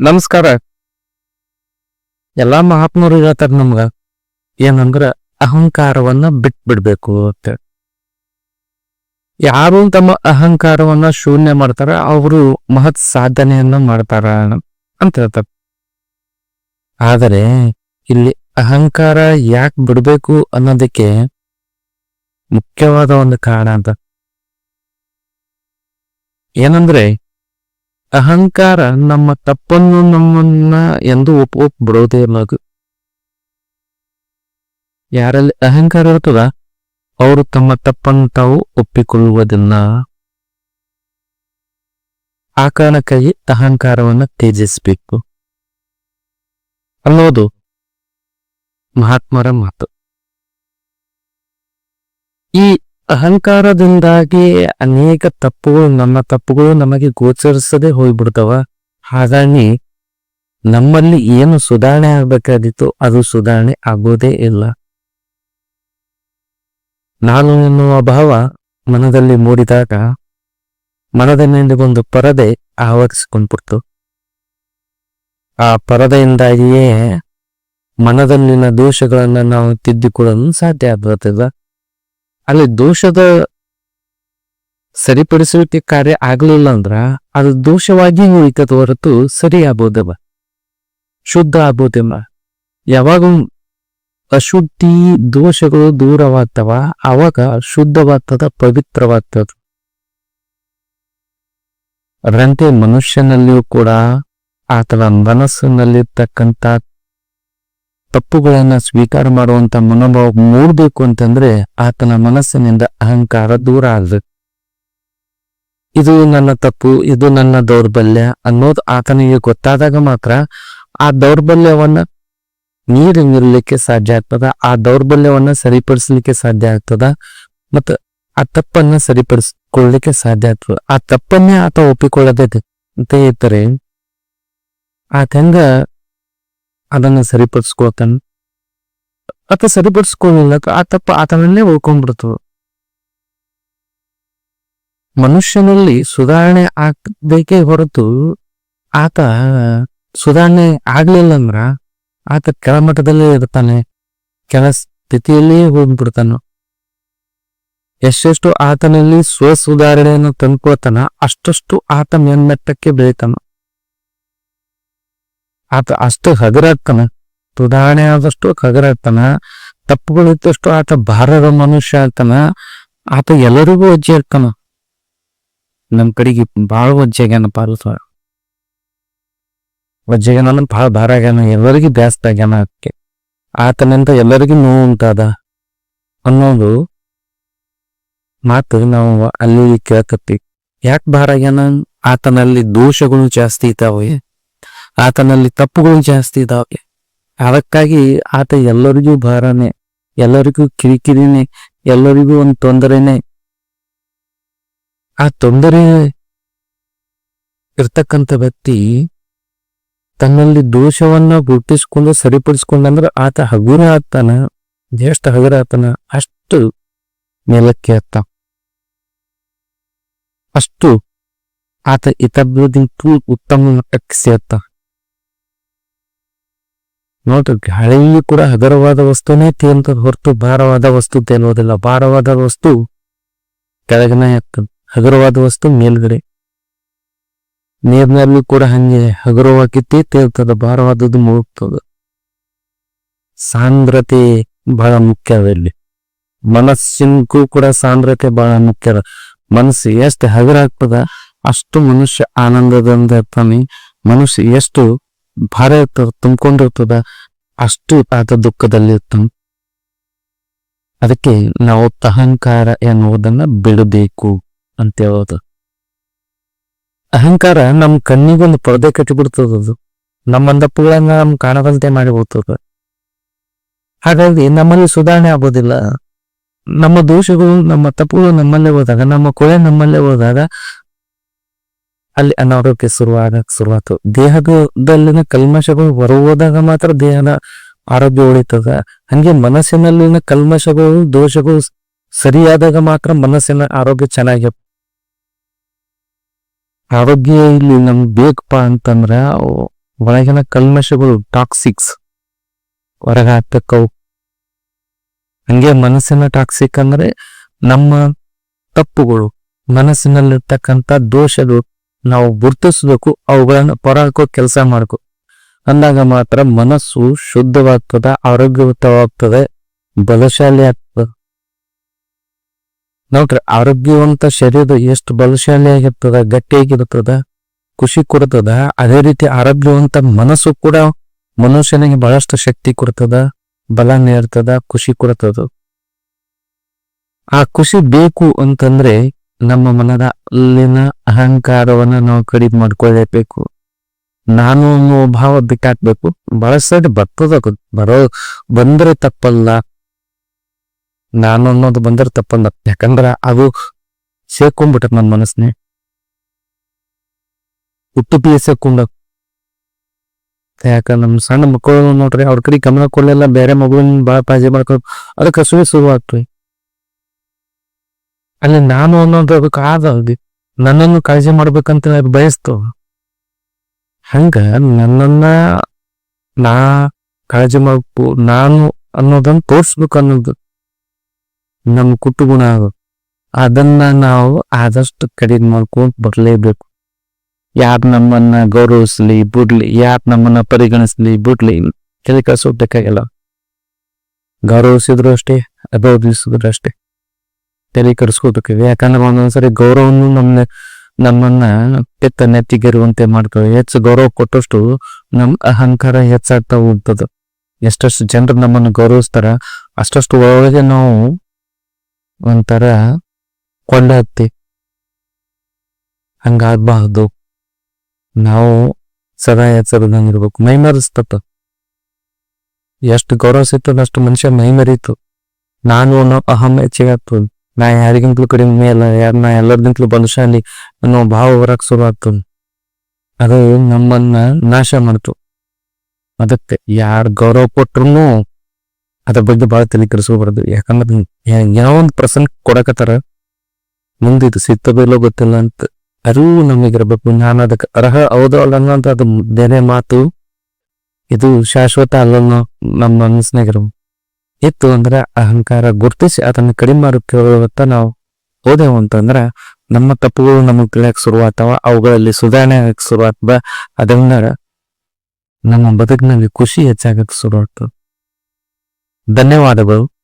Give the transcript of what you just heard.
ನಮಸ್ಕಾರ. ಎಲ್ಲಾ ಮಹಾತ್ಮರು ಹೇಳ್ತಾರ ನಮ್ಗ, ಏನಂದ್ರ ಅಹಂಕಾರವನ್ನ ಬಿಟ್ ಬಿಡ್ಬೇಕು ಅಂತ. ಯಾರು ತಮ್ಮ ಅಹಂಕಾರವನ್ನ ಶೂನ್ಯ ಮಾಡ್ತಾರ, ಅವರು ಮಹತ್ ಸಾಧನೆಯನ್ನ ಮಾಡ್ತಾರ ಅಂತ ಹೇಳ್ತಾರ. ಆದರೆ, ಇಲ್ಲಿ ಅಹಂಕಾರ ಯಾಕೆ ಬಿಡ್ಬೇಕು ಅನ್ನೋದಕ್ಕೆ ಮುಖ್ಯವಾದ ಒಂದು ಕಾರಣ ಅಂತ. ಏನಂದ್ರೆ ಅಹಂಕಾರ ನಮ್ಮ ತಪ್ಪನ್ನು ನಮ್ಮನ್ನ ಎಂದು ಒಪ್ ಒಪ್ ಬಿಡೋದೇ ಇಲ್ಲ ಯಾರಲ್ಲಿ ಅಹಂಕಾರ ಇರ್ತದ, ಅವರು ತಮ್ಮ ತಪ್ಪನ್ನು ತಾವು ಒಪ್ಪಿಕೊಳ್ಳುವುದಿಲ್ಲ. ಆ ಕಾರಣಕ್ಕಾಗಿ ಅಹಂಕಾರವನ್ನ ತ್ಯಜಿಸಬೇಕು. ಅನ್ನೋದು ಮಹಾತ್ಮರ ಮಾತು. ಈ ಅಹಂಕಾರದಿಂದಾಗಿ ಅನೇಕ ತಪ್ಪುಗಳು, ನಮ್ಮ ತಪ್ಪುಗಳು ನಮಗೆ ಗೋಚರಿಸದೆ ಹೋಗ್ಬಿಡ್ತಾವ. ಹಾಗಾಗಿ ನಮ್ಮಲ್ಲಿ ಏನು ಸುಧಾರಣೆ ಆಗ್ಬೇಕಾದಿತ್ತು ಅದು ಸುಧಾರಣೆ ಆಗೋದೇ ಇಲ್ಲ. ನಾನು ಎನ್ನುವ ಭಾವ ಮನದಲ್ಲಿ ಮೂಡಿದಾಗ ಮನದ ಮೇಲೆ ಒಂದು ಪರದೆ ಆವರಿಸಿಕೊಂಡ್ಬಿಡ್ತು. ಆ ಪರದೆಯಿಂದಾಗಿಯೇ ಮನದಲ್ಲಿನ ದೋಷಗಳನ್ನು ನಾವು ತಿದ್ದಿಕೊಳ್ಳಲು ಸಾಧ್ಯ ಆಗ್ಬರ್ತದ ಅಲ್ಲಿ ದೋಷದ ಸರಿಪಡಿಸುವಿಕೆ ಕಾರ್ಯ ಆಗ್ಲಿಲ್ಲ ಅಂದ್ರ ಅದು ದೋಷವಾಗಿ ಉಳಿತದ ಹೊರತು ಸರಿ ಆಗೋದವ ಶುದ್ಧ ಆಗೋದೆಂಬ ಯಾವಾಗ ಅಶುದ್ಧಿ ದೋಷಗಳು ದೂರವಾಗ್ತವ, ಆವಾಗ ಶುದ್ಧವಾಗ್ತದ, ಪವಿತ್ರವಾಗ್ತದ. ರಂತೆ ಮನುಷ್ಯನಲ್ಲಿಯೂ ಕೂಡ ಆತನ ಮನಸ್ಸಿನಲ್ಲಿರ್ತಕ್ಕಂಥ ತಪ್ಪುಗಳನ್ನ ಸ್ವೀಕಾರ ಮಾಡುವಂತ ಮನೋಭಾವ ಮೂಡಬೇಕು ಅಂತಂದ್ರೆ ಆತನ ಮನಸ್ಸಿನಿಂದ ಅಹಂಕಾರ ದೂರ ಆಗ್ಬೇಕು. ಇದು ನನ್ನ ತಪ್ಪು, ಇದು ನನ್ನ ದೌರ್ಬಲ್ಯ ಅನ್ನೋದು ಆತನಿಗೆ ಗೊತ್ತಾದಾಗ ಮಾತ್ರ ಆ ದೌರ್ಬಲ್ಯವನ್ನ ನೀರು ನಿಲ್ಲಲಿಕ್ಕೆ ಸಾಧ್ಯ ಆಗ್ತದ, ಆ ದೌರ್ಬಲ್ಯವನ್ನ ಸರಿಪಡಿಸಲಿಕ್ಕೆ ಸಾಧ್ಯ ಆಗ್ತದ, ಮತ್ತ ಆ ತಪ್ಪನ್ನ ಸರಿಪಡಿಸ್ಕೊಳ್ಳಿಕ್ಕೆ ಸಾಧ್ಯ ಆಗ್ತದ. ಆ ತಪ್ಪನ್ನೇ ಆತ ಒಪ್ಪಿಕೊಳ್ಳದೇ ಅಂತ ಹೇಳ್ತಾರೆ ಆತ ಅದನ್ನ ಸರಿಪಡಿಸ್ಕೊಳ್ತಾನ. ಆತ ಸರಿಪಡಿಸ್ಕೊಳ್ಳಿಲ್ಲ ಆ ತಪ್ಪ ಆತನನ್ನೇ ಉಳ್ಕೊಂಡ್ಬಿಡ್ತು ಮನುಷ್ಯನಲ್ಲಿ ಸುಧಾರಣೆ ಆಗ್ಬೇಕೇ ಹೊರತು ಆತ ಸುಧಾರಣೆ ಆಗ್ಲಿಲ್ಲ ಅಂದ್ರ ಆತ ಕೆಳಮಟ್ಟದಲ್ಲೇ ಇರ್ತಾನೆ, ಕೆಳ ಸ್ಥಿತಿಯಲ್ಲಿಯೇ ಹೋಗ್ಬಿಡ್ತಾನ. ಎಷ್ಟೆಷ್ಟು ಆತನಲ್ಲಿ ಸ್ವ ಸುಧಾರಣೆಯನ್ನು ತಂದ್ಕೊಳ್ತಾನ, ಅಷ್ಟಷ್ಟು ಆತ ಮೇಲ್ಮಟ್ಟಕ್ಕೆ ಬೆಳಿತಾನ. ಆತ ಅಷ್ಟು ಹಗರಾಗ್ತಾನ ಸುಧಾರಣೆ ಆದಷ್ಟು ಹಗರಾಗ್ತಾನ ತಪ್ಪುಗಳಿದ್ದಷ್ಟು ಆತ ಭಾರದ ಮನುಷ್ಯ ಆಗ್ತಾನ, ಆತ ಎಲ್ಲರಿಗೂ ಅಜ್ಜಿ ಆಗ್ತಾನ. ನಮ್ ಕಡೆಗೆ ಬಾಳ ಒಜ್ಜೆಗ್ಯಾನ ಪಾಲ್ಸ ಒಜ್ಜೆಗ್ಯಾನ ಭಾಳ ಭಾರ ಆಗ್ಯಾನ, ಎಲ್ಲರಿಗೂ ಬ್ಯಾಸ್ತ ಆಗ್ಯಾನ ಅದಕ್ಕೆ ಆತನಿಂದ ಎಲ್ಲರಿಗೂ ನೋವು ಉಂಟಾದ. ಅನ್ನೋದು ಮಾತು ನಾವು ಅಲ್ಲಿ ಕೇಳಕತ್ತಿ ಯಾಕೆ ಭಾರ ಆಗ್ಯಾನ? ಆತನಲ್ಲಿ ದೋಷಗಳು ಜಾಸ್ತಿ ಇದ್ದಾವೆ. ಆತನಲ್ಲಿ ತಪ್ಪುಗಳು ಜಾಸ್ತಿ ಇದಾವೆ. ಅದಕ್ಕಾಗಿ ಆತ ಎಲ್ಲರಿಗೂ ಭಾರನೆ, ಎಲ್ಲರಿಗೂ ಕಿರಿಕಿರಿನೇ, ಎಲ್ಲರಿಗೂ ಒಂದು ತೊಂದರೆನೆ. ಆ ತೊಂದರೆ ಇರ್ತಕ್ಕಂಥ ವ್ಯಕ್ತಿ ತನ್ನಲ್ಲಿ ದೋಷವನ್ನ ಗುರುತಿಸ್ಕೊಂಡು ಸರಿಪಡಿಸ್ಕೊಂಡಂದ್ರೆ ಆತ ಹಗುರ ಆತನ ಎಷ್ಟು ಹಗುರ ಆತನ ಅಷ್ಟು ಮೇಲಕ್ಕೆ ಹತ್ತ ಅಷ್ಟು ಆತ ಇತರದಿಂದ ಉತ್ತಮ ಮಟ್ಟಕ್ಕೆ ಸೇರ್ತ ನೋಡ್ರಿ ಗಾಳಿಯಲ್ಲಿ ಕೂಡ ಹಗರವಾದ ವಸ್ತುನೇ ತೇಲ್ತದ ಹೊರತು ಭಾರವಾದ ವಸ್ತು ತೇಲೋದಿಲ್ಲ ಭಾರವಾದ ವಸ್ತು ಕೆಳಗನೆ ಹಗರವಾದ ಹಗುರವಾದ ವಸ್ತು ಮೇಲ್ಗಡೆ. ನೀರಿನಲ್ಲಿ ಕೂಡ ಹಂಗೆ ಹಗುರವಾಗಿತ್ತೇ ತೇಲ್ತದ ಭಾರವಾದದ್ದು ಮುಳುಗ್ತದ. ಸಾಂದ್ರತೆ ಬಹಳ ಮುಖ್ಯ ಇಲ್ಲಿ. ಮನಸ್ಸಿನಕ್ಕೂ ಕೂಡ ಸಾಂದ್ರತೆ ಬಹಳ ಮುಖ್ಯ. ಮನಸ್ಸು ಎಷ್ಟು ಹಗುರ ಆಗ್ತದ ಅಷ್ಟು ಮನುಷ್ಯ ಆನಂದದಿಂದ ಇರ್ತಾನೆ. ಮನುಷ್ಯ ಎಷ್ಟು ಭಾರ ಇರ್ತದ ತುಂಬಿಕೊಂಡಿರ್ತದ, ಅಷ್ಟು ಆತ ದುಃಖದಲ್ಲಿ ಇರ್ತಾನೆ. ಅದಕ್ಕೆ ನಾವು ಅಹಂಕಾರ ಎನ್ನುವುದನ್ನ ಬಿಡಬೇಕು ಅಂತ ಹೇಳೋದು. ಅಹಂಕಾರ ನಮ್ಮ ಕಣ್ಣಿಗೊಂದು ಪರದೆ ಕಟ್ಟಿಬಿಡ್ತದ ಅದು. ನಮ್ಮ ಅಂದಪ್ಪುಗಳನ್ನ ನಮ್ ಕಾಣದಂತೆ ಮಾಡಿ ಹೋಗ್ತದ ಹಾಗಾಗಿ ನಮ್ಮಲ್ಲಿ ಸುಧಾರಣೆ ಆಗೋದಿಲ್ಲ. ನಮ್ಮ ದೋಷಗಳು ನಮ್ಮ ತಪ್ಪುಗಳು ನಮ್ಮಲ್ಲೇ ಹೋದಾಗ, ನಮ್ಮ ಕೊಳೆ ನಮ್ಮಲ್ಲೇ ಹೋದಾಗ ಅಲ್ಲಿ ಅನಾರೋಗ್ಯ ಶುರುವಾಗಕ್ಕೆ ಶುರುವಾತು. ದೇಹದಲ್ಲಿನ ಕಲ್ಮಶಗಳು ಹೊರಹೋದಾಗ ಮಾತ್ರ ದೇಹದ ಆರೋಗ್ಯ ಉಳಿತದ. ಹಂಗೆ ಮನಸ್ಸಿನಲ್ಲಿನ ಕಲ್ಮಶಗಳು, ದೋಷಗಳು ಸರಿಯಾದಾಗ ಮಾತ್ರ ಮನಸ್ಸಿನ ಆರೋಗ್ಯ ಚೆನ್ನಾಗಿ ಆರೋಗ್ಯ ಇಲ್ಲಿ ನಮ್ಗೆ ಬೇಕಪ್ಪ ಅಂತಂದ್ರ ಒಳಗಿನ ಕಲ್ಮಶಗಳು ಟಾಕ್ಸಿಕ್ಸ್ ಹೊರಗೆ ಹಂಗೆ ಮನಸ್ಸಿನ ಟಾಕ್ಸಿಕ್ ಅಂದ್ರೆ ನಮ್ಮ ತಪ್ಪುಗಳು, ಮನಸ್ಸಿನಲ್ಲಿರ್ತಕ್ಕಂಥ ದೋಷಗಳು. ನಾವು ಗುರ್ತಿಸಬೇಕು, ಅವುಗಳನ್ನ ಹೊರಹಾಕೋ ಕೆಲಸ ಮಾಡಬೇಕು ಅಂದಾಗ ಮಾತ್ರ ಮನಸ್ಸು ಶುದ್ಧವಾಗ್ತದೆ, ಆರೋಗ್ಯಯುತವಾಗ್ತದೆ, ಬಲಶಾಲಿ ಆಗ್ತದೆ. ನೋಡ್ರಿ, ಆರೋಗ್ಯವಂತ ಶರೀರ ಎಷ್ಟು ಬಲಶಾಲಿಯಾಗಿರ್ತದ, ಗಟ್ಟಿಯಾಗಿರ್ತದ, ಖುಷಿ ಕೊಡ್ತದ, ಅದೇ ರೀತಿ ಆರೋಗ್ಯವಂತ ಮನಸ್ಸು ಕೂಡ ಮನುಷ್ಯನಿಗೆ ಬಹಳಷ್ಟು ಶಕ್ತಿ ಕೊಡ್ತದ, ಬಲ ನೀಡ್ತದ, ಖುಷಿ ಕೊಡ್ತದ. ಆ ಖುಷಿ ಬೇಕು ಅಂತಂದ್ರೆ ನಮ್ಮ ಮನದ ಅಲ್ಲಿನ ಅಹಂಕಾರವನ್ನ ನಾವು ಕಡಿಮೆ ಮಾಡ್ಕೊಳ್ಳೇಬೇಕು ನಾನು ಅನ್ನೋ ಭಾವ ಬಿಟ್ಟಾಕ್ಬೇಕು. ಬಹಳಷ್ಟು ಬರ್ತದ ಬರೋ, ಬಂದ್ರೆ ತಪ್ಪಲ್ಲ. ನಾನು ಅನ್ನೋದು ಬಂದ್ರೆ ತಪ್ಪಲ್ಲ. ಯಾಕಂದ್ರ ಅದು ಸೇರ್ಕೊಂಡ್ಬಿಟ್ಟ ನನ್ನ ಮನಸ್ಸನ್ನೇ ಹುಟ್ಟು ಪಿ ಸೇರ್ಕೊಂಡ. ಯಾಕ ನಮ್ ಸಣ್ಣ ಮಕ್ಕಳು ನೋಡ್ರಿ, ಅವ್ರ ಕಡೆ ಗಮನ ಕೊಡ್ಲಿಲ್ಲ. ಬೇರೆ ಮಗುವಿನ ಬಾಳ ಪಾಜೆ ಮಾಡ್ಕೊಳ್ಬೇಕು ಅದಕ್ಕೆ ಹಸುವೆ ಶುರು ಆಗ್ತವೆ ಅಲ್ಲಿ ನಾನು ಅನ್ನೋದು ಅದಕ್ಕೆ ಆದ ನನ್ನನ್ನು ಕಾಳಜಿ ಮಾಡ್ಬೇಕಂತ ಬಯಸ್ತು. ಹಂಗ ನನ್ನನ್ನ ನಾ ಕಾಳಜಿ ಮಾಡ್ಬೇಕು ನಾನು ಅನ್ನೋದನ್ನ ತೋರ್ಸ್ಬೇಕು ಅನ್ನೋದು ನಮ್ಮ ಕುಟುಗುಣ ಅದು ಅದನ್ನ ನಾವು ಆದಷ್ಟು ಕಡಿಮೆ ಮಾಡ್ಕೊಂತ ಬರ್ಲೇಬೇಕು. ಯಾರ್ ನಮ್ಮನ್ನ ಗೌರವಿಸ್ಲಿ, ಬಿಡ್ಲಿ, ಯಾರ್ ನಮ್ಮನ್ನ ಪರಿಗಣಿಸ್ಲಿ, ಬಿಡ್ಲಿ ತಲೆ ಕೆಡಿಸೋಬೇಕಾಗಿಲ್ಲ ಗೌರವಿಸಿದ್ರು ಅಷ್ಟೇ ಅಗೌರವಿಸಿದ್ರು ಅಷ್ಟೇ. ತಲೆ ಕೆಡಿಸ್ಕೋಬೇಕು ಯಾಕಂದ್ರೆ ಒಂದೊಂದ್ಸರಿ ಗೌರವನು ನಮ್ಮನ್ನ ನಮ್ಮನ್ನ ಕೆತ್ತ ನೆತ್ತಿಗೆರುವಂತೆ ಮಾಡ್ತೇವೆ. ಹೆಚ್ಚು ಗೌರವ ಕೊಟ್ಟಷ್ಟು ನಮ್ ಅಹಂಕಾರ ಹೆಚ್ಚಾಗ್ತಾ ಹೋಗ್ತದ. ಎಷ್ಟು ಜನರು ನಮ್ಮನ್ನು ಗೌರವಿಸ್ತಾರ, ಅಷ್ಟಷ್ಟು ಒಳಗೆ ನಾವು ಒಂಥರ ಕೊಂಡ ಹತ್ತಿ ಹಂಗಾಗ್ಬಾರ್ದು. ನಾವು ಸದಾ ಎಚ್ಚರದಂಗಿರ್ಬೇಕು ಮೈ ಮರೆಸ್ತತ ಎಷ್ಟು ಗೌರವ ಸಿಗ್ತದ ಅಷ್ಟು ಮನುಷ್ಯ ಮೈ ಮರೀತು ನಾನು ಅನ್ನೋ ಅಹಂ ಹೆಚ್ಚಿಗೆ ಆಗ್ತದ. ನಾ ಯಾರಿಗಿಂತಲೂ ಕಡಿಮೆ ಅಲ್ಲ ಯಾರು ನಾ ಎಲ್ಲರಿಗಿಂತಲೂ ಬಲಶಾಲಿ ಅನ್ನೋ ಭಾವ ಹೊರಕ್ ಶುರು ಆಗ್ತದೆ ಅದು ನಮ್ಮನ್ನ ನಾಶ ಮಾಡ್ತು. ಅದಕ್ಕೆ ಯಾರು ಗೌರವ ಕೊಟ್ರು ಅದ್ರ ಬಗ್ಗೆ ಭಾಳ ತಲೆ ಕೆಡಿಸ್ಕೋಬಾರ್ದು. ಯಾಕಂದ್ರೆ ಯಾವ ಒಂದು ಪ್ರಸಂಗ ಕೊಡಕತ್ತಾರ. ಮುಂದೆ ಇದು ಸಿಗ್ತದಿಲ್ಲೋ ಗೊತ್ತಿಲ್ಲ ಅಂತ ಅರಿವು ನಮಗಿರ್ಬೇಕು ನಾನು ಅದಕ್ಕೆ ಅರ್ಹ ಹೌದು ಅಲ್ಲ ಅನ್ನೋ ಅದು ಬೇರೆ ಮಾತು. ಇದು ಶಾಶ್ವತ ಅಲ್ಲ ನಮ್ಮ ಮನಸ್ಸಿನಾಗಿರೋ ಇತ್ತು ಅಂದ್ರೆ ಅಹಂಕಾರ ಗುರ್ತಿಸಿ ಅದನ್ನು ಕಡಿಮೆ ಮಾಡುತ್ತಿರುವತ್ತ ನಾವು ಹೋದೆವು ಅಂತಂದ್ರೆ, ನಮ್ಮ ತಪ್ಪುಗಳು ನಮಗೆ ತಿಳಿಯಕ್ ಶುರುವಾಗ್ತಾವ ಅವುಗಳಲ್ಲಿ ಸುಧಾರಣೆ ಆಗಕ್ಕೆ ಶುರುವಾಗ್ತದ ಅದನ್ನ ನಮ್ಮ ಬದುಕಿನಲ್ಲಿ ಖುಷಿ ಹೆಚ್ಚಾಗಕ್ಕೆ ಶುರುವಾಗ್ತದೆ. ಧನ್ಯವಾದಗಳು.